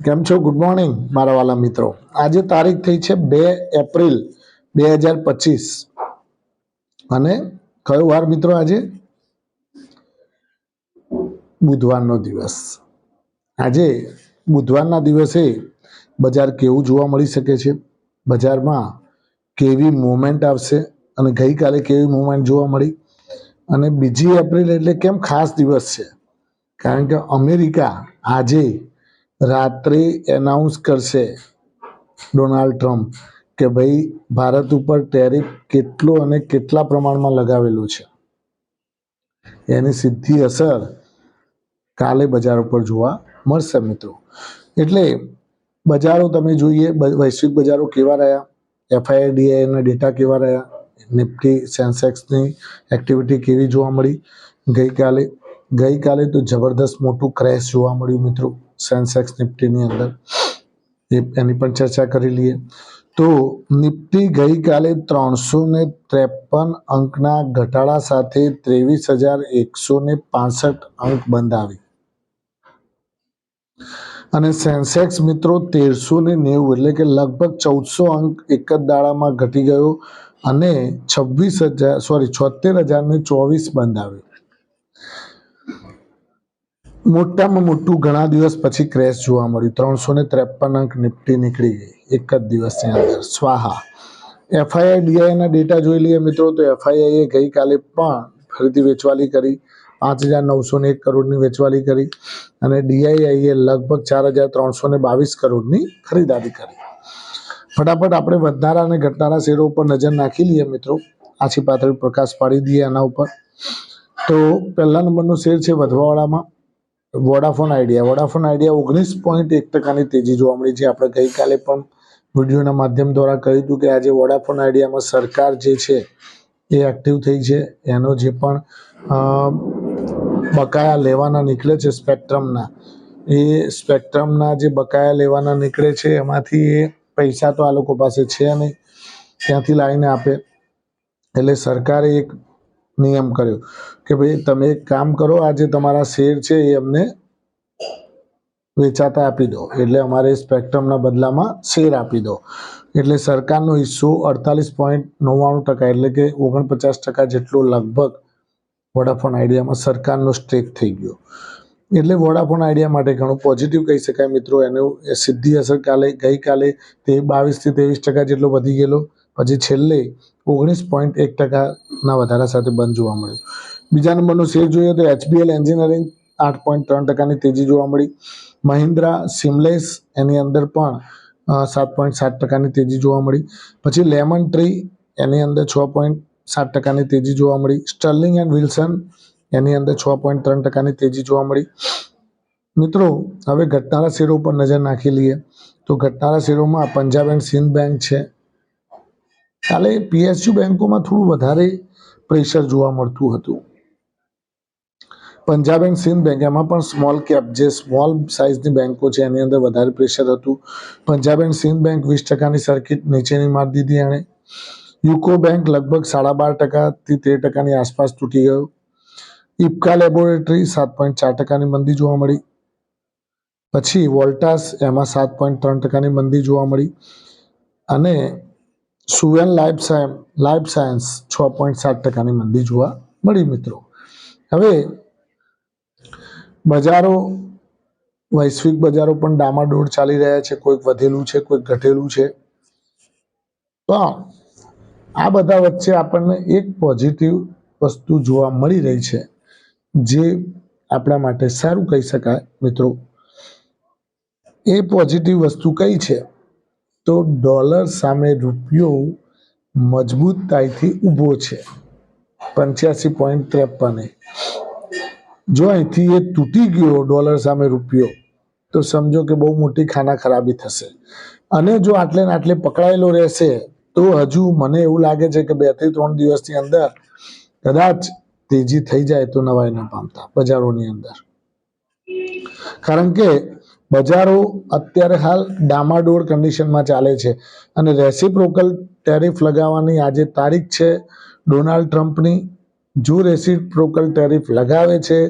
કેમ છો? Good morning મારા વાલા મિત્રો. આજે તારીખ થઈ છે બે એપ્રિલ બે હજાર પચીસ. અને કયો વાર મિત્રો આજે? બુધવારનો દિવસ. આજે બુધવારના દિવસે બજાર કેવું જોવા મળી શકે છે? બજારમાં કેવી મુમેન્ટ આવશે? અને ગઈકાલે કેવી મુમેન્ટ જોવા મળી? અને બીજી એપ્રિલ એટલે કેમ ખાસ દિવસ છે? કારણ કે અમેરિકા આજે રાત્રે એનાઉન્સ કરશે ડોનાલ્ડ ટ્રમ્પ કે ભાઈ, ભારત ઉપર ટેરિફ કેટલો અને કેટલા પ્રમાણમાં લગાવેલું છે. એની સીધી અસર કાલે બજાર ઉપર જોવા મળશે મિત્રો. એટલે બજારો તમે જોઈએ વૈશ્વિક બજારો કેવા રહ્યા? એફઆઈઆઈડીઆઈના ડેટા કેવા રહ્યા? નિફ્ટી, સેન્સેક્સની એક્ટિવિટી કેવી જોવા મળી? ગઈકાલે ગઈકાલે તો જબરદસ્ત મોટું ક્રેશ જોવા મળ્યું મિત્રો. સેન્સેક્સ નિફ્ટીની અંદર. એની પણ ચર્ચા કરી લઈએ. તો નિફ્ટી ગઈકાલે ત્રણસો ને ત્રેપન અંકના ઘટાડા સાથે ત્રેવીસ હજાર એકસો ને પાસઠ અંક બંધ આવી અને સેન્સેક્સ મિત્રો તેરસો ને નેવું એટલે કે લગભગ ચૌદસો અંક એક જ દાડામાં ઘટી ગયો અને છવ્વીસ હજાર, સોરી, છોતેર હજાર ને ચોવીસ બંધ આવ્યો મોટામાં મોટું ઘણા દિવસ પછી ક્રેશ જોવા મળ્યું. ત્રણસો ને ત્રેપન અંક નિફ્ટી નીકળી ગઈ. એક જ દિવસની અંદર. સ્વાહા. એફઆઈઆઈ ડીઆઈના ડેટા જોઈ લઈએ મિત્રો તો એફઆઈઆઈએ ગઈકાલે પણ ફરીથી વેચવાલી કરી. પાંચ હજાર નવસો ને એક કરોડની વેચવાલી કરી અને ડીઆઈઆઈએ લગભગ ચાર હજાર ત્રણસો ને બાવીસ કરોડની ખરીદારી કરી. ફટાફટ આપણે વધનારા અને ઘટનારા શેરો ઉપર નજર નાખી લઈએ મિત્રો. આછી પાતળી પ્રકાશ પાડી દઈએ આના ઉપર. તો પહેલા નંબરનો શેર છે વધવાવાળામાં. વોડાફોન આઈડિયા વોડાફોન આઈડિયા ઓગણીસ પોઈન્ટ એક ટકાની તેજી જોવા મળી છે. આપણે ગઈકાલે પણ વિડીયોના માધ્યમ દ્વારા કહ્યું હતું કે આજે વોડાફોન આઈડિયામાં સરકાર જે છે એ એક્ટિવ થઈ છે. એનો જે પણ બકાયા લેવાના નીકળે છે સ્પેક્ટ્રમના. એ સ્પેક્ટ્રમના જે બકાયા લેવાના નીકળે છે એમાંથી એ પૈસા તો આ લોકો પાસે છે નહીં. ત્યાંથી લાવીને આપે. એટલે સરકારે એક નિયમ કર્યો કે ભાઈ તમે એક કામ કરો, આ જે તમારા શેર છે એ અમને વેચાતા આપી દો. એટલે અમારે સ્પેક્ટ્રમના બદલામાં શેર આપી દો. એટલે સરકારનો હિસ્સો અડતાલીસ પોઈન્ટ નવ્વાણું ટકા, એટલે કે ઓગણપચાસ ટકા જેટલો લગભગ વોડાફોન આઈડિયામાં સરકારનો સ્ટેક થઈ ગયો. એટલે વોડાફોન આઈડિયા માટે ઘણું પોઝિટિવ કહી શકાય મિત્રો. એનું સીધી અસર કાલે ગઈકાલે તે બાવીસથી ત્રેવીસ ટકા જેટલો વધી ગયેલો. પછી છેલ્લે ઓગણીસ પોઈન્ટ એક ટકાના વધારા સાથે બંધ જોવા મળ્યું. બીજા નંબરનો શેર જોઈએ તો એચબીએલ એન્જિનિયરિંગ આઠ પોઈન્ટ ત્રણ ટકાની તેજી જોવા મળી. મહિન્દ્રા સિમલેસ એની અંદર પણ સાત પોઈન્ટ સાત ટકાની તેજી જોવા મળી. પછી લેમન ટ્રી એની અંદર છ પોઈન્ટ સાત ટકાની તેજી જોવા મળી. સ્ટર્લિંગ એન્ડ વિલ્સન એની અંદર છ પોઈન્ટ ત્રણ ટકાની તેજી જોવા મળી. મિત્રો, હવે ઘટનારા શેરો ઉપર નજર નાખી લઈએ તો ઘટનારા શેરોમાં પંજાબ એન્ડ સિંધ બેંક છે. કાલે પીએસયુ બેન્કોમાં થોડું વધારે પ્રેશર જોવા મળતું હતું. પંજાબ એન્ડ સિંધ બેંક એમાં પણ સ્મોલ કેપ, જે સ્મોલ સાઇઝની બેન્કો છે, એની અંદર વધારે પ્રેશર હતું. પંજાબ એન્ડ સિંધ બેંક વીસ ટકાની સર્કિટ નીચેની મારી દીધી એણે. યુકો બેંક લગભગ સાડા બાર ટકાથી તેર ટકાની આસપાસ તૂટી ગયો. ઇપકા લેબોરેટરી સાત પોઈન્ટ ચાર ટકાની મંદી જોવા મળી. પછી વોલ્ટાસ એમાં સાત પોઈન્ટ ત્રણ ટકાની મંદી જોવા મળી. અને Suven life science life science છ પોઈન્ટ સાત ટકાની મંદી જોવા મળી મિત્રો. હવે બજારો, વૈશ્વિક બજારો પણ ડામાડોળ ચાલી રહ્યા છે, કોઈક વધેલું છે, કોઈક ઘટેલું છે. પણ આ બધા વચ્ચે આપણને એક પોઝિટિવ વસ્તુ જોવા મળી રહી છે, જે આપણા માટે સારું કહી શકાય મિત્રો. એ પોઝિટિવ વસ્તુ કઈ છે? તો ડોલર સામે રૂપિયો મજબૂતાઈથી ઊભો છે. પંચ્યાસી પોઈન્ટ ત્રેપને જો અહીંથી એ તૂટી ગયો ડોલર સામે રૂપિયો, તો સમજો કે બહુ મોટી ખાના ખરાબી થશે. અને જો આટલે આટલે પકડાયેલો રહેશે, તો હજુ મને એવું લાગે છે કે બેથી ત્રણ દિવસની અંદર કદાચ તેજી થઈ જાય તો નવાઈ ન પામતા બજારોની અંદર. કારણ કે બજારો અત્યારે હાલ ડામાડોળ કન્ડિશનમાં ચાલે છે અને રેસિપ્રોકલ ટેરિફ લગાવવાની આજે તારીખ છે. ડોનાલ્ડ ટ્રમ્પની જો રેસિપ્રોકલ ટેરિફ લગાવે છે,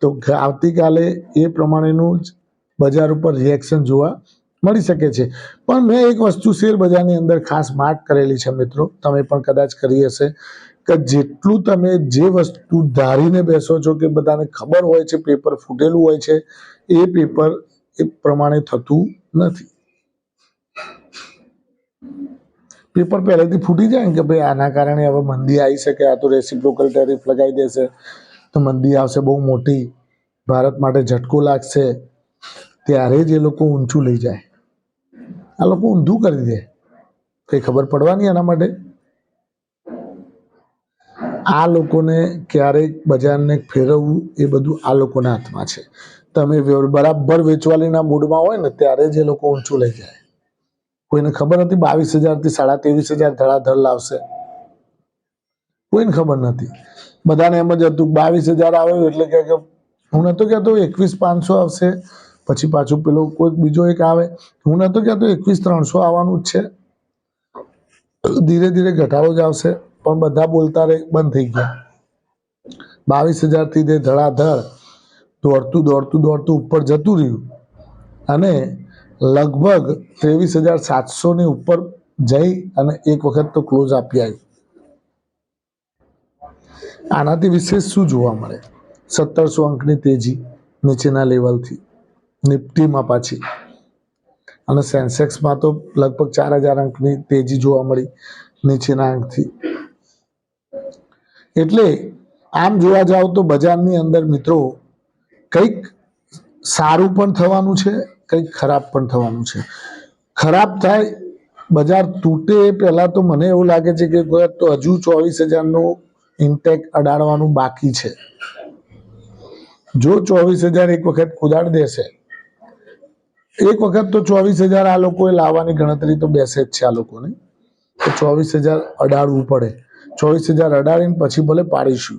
તો આવતીકાલે એ પ્રમાણેનું જ બજાર ઉપર રિએક્શન જોવા મળી શકે છે. પણ મેં એક વસ્તુ શેર બજારની અંદર ખાસ માર્ક કરેલી છે મિત્રો, તમે પણ કદાચ કરી હશે, કે જેટલું તમે જે વસ્તુ ધારીને બેસો છો કે બધાને ખબર હોય છે પેપર ફૂટેલું હોય છે, એ પેપર એ પ્રમાણે થતું નથી. પેપર પહેલેથી ફૂટી જાય કે ભાઈ આના કારણે હવે મંદી આવી શકે, આ તો રેસિપ્રોકલ ટેરિફ લગાવી દેશે, તો મંદી આવશે બહુ મોટી, ભારત માટે ઝટકો લાગશે, ત્યારે જ એ લોકો ઊંચું લઈ જાય. આ લોકો ઊંધું કરી દે. કંઈ ખબર પડવાની એના માટે? આ લોકોને ક્યારેક બજારને ફેરવવું એ બધું આ લોકોના હાથમાં છે. તમે બરાબર વેચવાલીના મૂડમાં હોય ને, ત્યારે જ લોકો ઊંચું લઈ જાય. કોઈને ખબર નથી બાવીસ હજારથી સાડા ત્રેવીસ હજાર ધડાધડ લાવશે. કોઈને ખબર નથી. બધાને એમ જ હતું, બાવીસ હજાર આવ્યો એટલે કે હું નહોતો કહેતો એકવીસ પાંચસો આવશે. પછી પાછું પેલો કોઈક બીજો એક આવે. હું નહોતો કહેતો એકવીસ ત્રણસો આવવાનું જ છે. ધીરે ધીરે ઘટાડો જ આવશે. પણ બધા બોલતા રહે, બંધ થઈ ગયા. બાવીસ હજારથી તે ધડાધડ દોડતું દોડતું દોડતું ઉપર જતું રહ્યું. અને લગભગ ત્રેવીસ હજાર સાતસોની ઉપર જઈ અને એક વખત તો ક્લોઝ આપી આવ્યું આનાથી વિશેષ શું જોવા મળે? સત્તરસો અંકની તેજી નીચેના લેવલથી, નિફ્ટીમાં પાછી. અને સેન્સેક્સમાં તો લગભગ ચાર હજાર અંકની તેજી જોવા મળી નીચેના અંકથી. એટલે આમ જોવા જાવ તો બજારની અંદર મિત્રો કંઈક સારું પણ થવાનું છે, કંઈક ખરાબ પણ થવાનું છે. ખરાબ થાય, બજાર તૂટે એ પહેલાં તો મને એવું લાગે છે કે તો હજુ ચોવીસ હજારનું ઇન્ટેક અડાડવાનું બાકી છે. જો ચોવીસ હજાર એક વખત કુદાડ દેશે, એક વખત તો ચોવીસ હજાર આ લોકોએ લાવવાની ગણતરી તો બેસે જ છે આ લોકોને. તો ચોવીસ હજાર અડાડવું પડે. ચોવીસ હજાર અડાડીને પછી ભલે પાડીશું.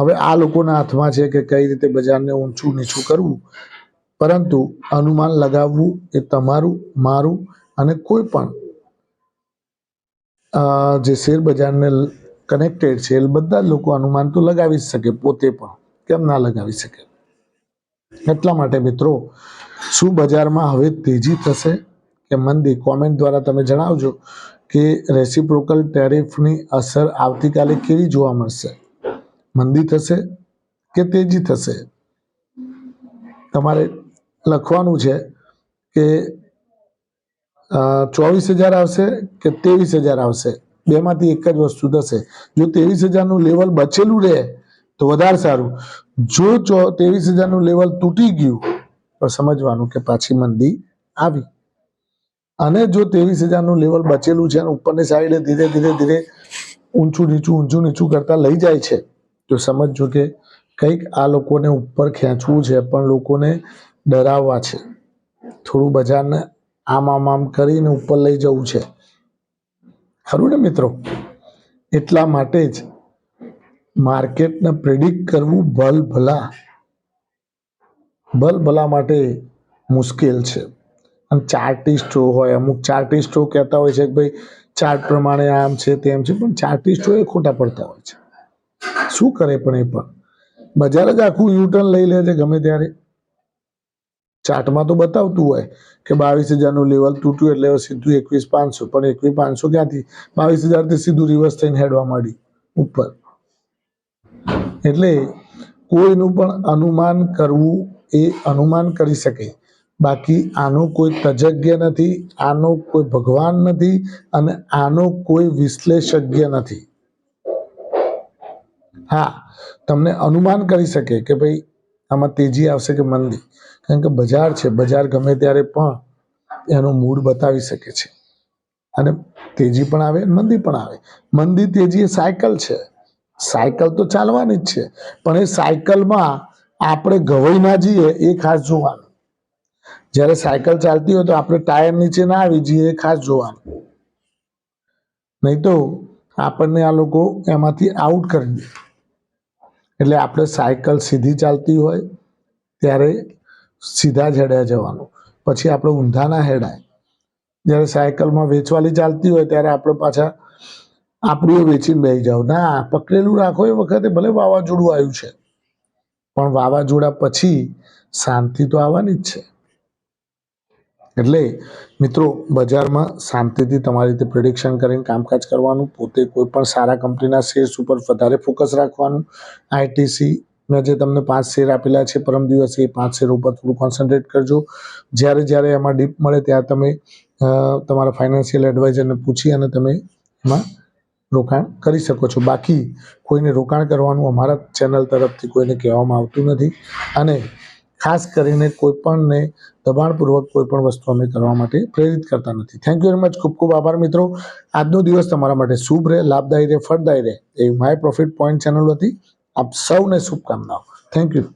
હવે આ લોકોના હાથમાં છે કે કઈ રીતે બજારને ઊંચું નીચું કરવું? પરંતુ અનુમાન લગાવવું એ તમારું, મારું અને કોઈ પણ જે શેર બજારને કનેક્ટેડ છે, એ બધા લોકો અનુમાન તો લગાવી જ શકે, પોતે પણ. કેમ ના લગાવી શકે? એટલા માટે મિત્રો, શું બજારમાં હવે તેજી થશે? કે મંદી કોમેન્ટ દ્વારા તમે જણાવજો કે રેસિપ્રોકલ ટેરિફની અસર આવતીકાલે કેવી જોવા મળશે? મંદી થશે કે તેજી થશે? તમારે લખવાનું છે કે ચોવીસ હજાર આવશે કે ત્રેવીસ હજાર આવશે? બેમાંથી એક જ વસ્તુ થશે. જો ત્રેવીસ હજારનું લેવલ બચેલું રહે, તો વધારે સારું. જો ત્રેવીસ હજારનું લેવલ તૂટી ગયું, તો સમજવાનું કે પાછી મંદી આવી. અને જો ત્રેવીસ હજારનું લેવલ બચેલું છે અને ઉપરની સાઈડે ધીરે ધીરે ધીરે ઊંચું નીચું ઊંચું નીચું કરતા લઈ જાય છે તો સમજજો કે કંઈક આ લોકોને ઉપર ખેંચવું છે, પણ લોકોને ડરાવવા છે. થોડું બજારને આમ આમ આમ કરીને ઉપર લઈ જવું છે. ખરું ને મિત્રો? એટલા માટે જ માર્કેટને પ્રિડિક્ટ કરવું ભલ ભલા ભલ ભલા માટે મુશ્કેલ છે. અને ચાર્ટિસ્ટો હોય, અમુક ચાર્ટિસ્ટો કહેતા હોય છે કે ભાઈ ચાર્ટ પ્રમાણે આમ છે તેમ છે, પણ ચાર્ટિસ્ટો એ ખોટા પડતા હોય છે. શું કરે પણ એ પણ? બજાર જ આખું યુટર્ન લઈ લે છે ગમે ત્યારે. ચાર્ટમાં તો બતાવતું હોય કે બાવીસ હજારનું લેવલ તૂટ્યું એટલે સીધું એકવીસ પાંચસો, પણ એકવીસ પાંચસો ક્યાંથી? બાવીસ હજારથી સીધું રિવર્સ થઈને હેડવા માંડી, ઉપર. એટલે કોઈનું પણ અનુમાન કરવું એ અનુમાન કરી શકે. બાકી આનો કોઈ તજજ્ઞ નથી, આનો કોઈ ભગવાન નથી અને આનો કોઈ વિશ્લેષજ્ઞ નથી. હા, તમને અનુમાન કરી શકે કે ભાઈ આમાં તેજી આવશે કે મંદી. કારણ કે બજાર છે, બજાર ગમે ત્યારે પણ એનો મૂડ બતાવી શકે છે. અને તેજી પણ આવે મંદી પણ આવે. મંદી, તેજી એ સાયકલ છે. સાયકલ તો ચાલવાની જ છે. પણ એ સાયકલમાં આપણે ઘવાઈ ના જઈએ એ ખાસ જોવાનું. જ્યારે સાયકલ ચાલતી હોય તો આપણે ટાયર નીચે ના આવી જઈએ એ ખાસ જોવાનું. નહીં તો આપણને આ લોકો એમાંથી આઉટ કરી દે. એટલે આપણે સાયકલ સીધી ચાલતી હોય, ત્યારે સીધા જ હેડ્યા જવાનું. પછી આપણે ઊંધાના હેડાય. જ્યારે સાયકલમાં વેચવાલી ચાલતી હોય, ત્યારે આપણે પાછા આપણું વેચીને બેસી જાવ ના, પકડેલું રાખો એ વખતે ભલે વાવાઝોડું આવ્યું છે. પણ વાવાઝોડા પછી શાંતિ તો આવવાની જ છે. એટલે મિત્રો, બજારમાં શાંતિથી તમારી રીતે પ્રિડિક્શન કરીને કામકાજ કરવાનું, પોતે કોઈ પણ સારા કંપનીના શેર્સ ઉપર વધારે ફોકસ રાખવાનું. આઈટીસી મેં જે તમને પાંચ શેર આપેલા છે, પરમ દિવસે એ પાંચ શેર ઉપર થોડું કોન્સન્ટ્રેટ કરજો. જ્યારે જ્યારે એમાં ડીપ મળે, ત્યારે તમે તમારા ફાઇનાન્શિયલ એડવાઇઝરને પૂછી અને તમે એમાં રોકાણ કરી શકો છો. બાકી કોઈને રોકાણ કરવાનું અમારા ચેનલ તરફથી કોઈને કહેવામાં આવતું નથી. અને ખાસ કરીને કોઈ પણને દબાણપૂર્વક કોઈ પણ વસ્તુ અમે કરવા માટે પ્રેરિત કરતા નથી. થેન્ક યુ વેરી મચ ખૂબ ખૂબ આભાર મિત્રો. આજનો દિવસ તમારા માટે શુભ રહે, લાભદાયી રહે, ફળદાયી રહે એ માય પ્રોફિટ પોઈન્ટ ચેનલ હતી આપ સૌને શુભકામનાઓ. Thank you